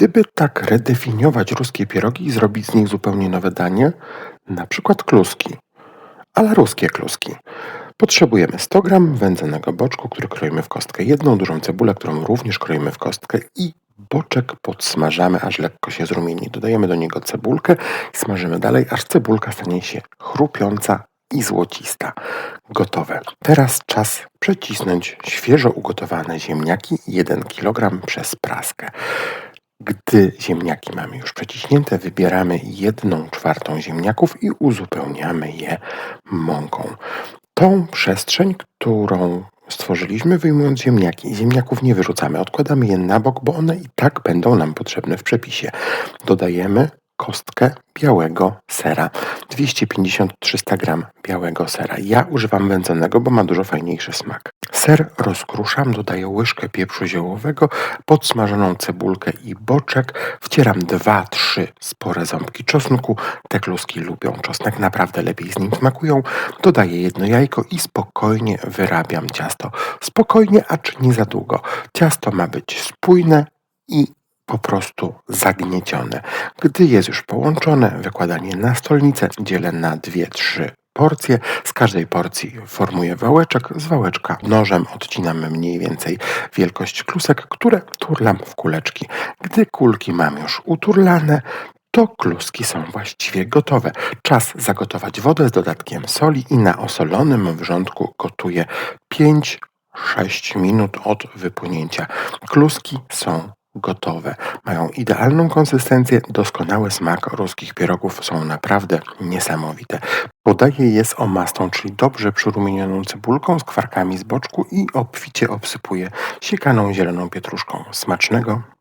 Gdyby tak redefiniować ruskie pierogi i zrobić z nich zupełnie nowe danie, na przykład kluski, ale ruskie kluski. Potrzebujemy 100 g wędzonego boczku, który kroimy w kostkę, jedną dużą cebulę, którą również kroimy w kostkę i boczek podsmażamy, aż lekko się zrumieni. Dodajemy do niego cebulkę i smażymy dalej, aż cebulka stanie się chrupiąca i złocista. Gotowe. Teraz czas przecisnąć świeżo ugotowane ziemniaki 1 kg przez praskę. Gdy ziemniaki mamy już przeciśnięte, wybieramy 1 czwartą ziemniaków i uzupełniamy je mąką. Tą przestrzeń, którą stworzyliśmy, wyjmując ziemniaki. Ziemniaków nie wyrzucamy, odkładamy je na bok, bo one i tak będą nam potrzebne w przepisie. Dodajemy kostkę białego sera. 250-300 g białego sera. Ja używam wędzonego, bo ma dużo fajniejszy smak. Ser rozkruszam, dodaję łyżkę pieprzu ziołowego, podsmażoną cebulkę i boczek. Wcieram 2-3 spore ząbki czosnku. Te kluski lubią czosnek, naprawdę lepiej z nim smakują. Dodaję jedno jajko i spokojnie wyrabiam ciasto. Spokojnie, acz nie za długo. Ciasto ma być spójne i po prostu zagniecione. Gdy jest już połączone, wykładanie na stolnicę dzielę na 2-3 Z każdej porcji formuję wałeczek. Z wałeczka nożem odcinamy mniej więcej wielkość klusek, które turlam w kuleczki. Gdy kulki mam już uturlane, to kluski są właściwie gotowe. Czas zagotować wodę z dodatkiem soli i na osolonym wrzątku gotuję 5-6 minut od wypłynięcia. Kluski są gotowe. Mają idealną konsystencję, doskonały smak ruskich pierogów są naprawdę niesamowite. Podaję je z omastą, czyli dobrze przyrumienioną cebulką z kwarkami z boczku i obficie obsypuję siekaną zieloną pietruszką. Smacznego!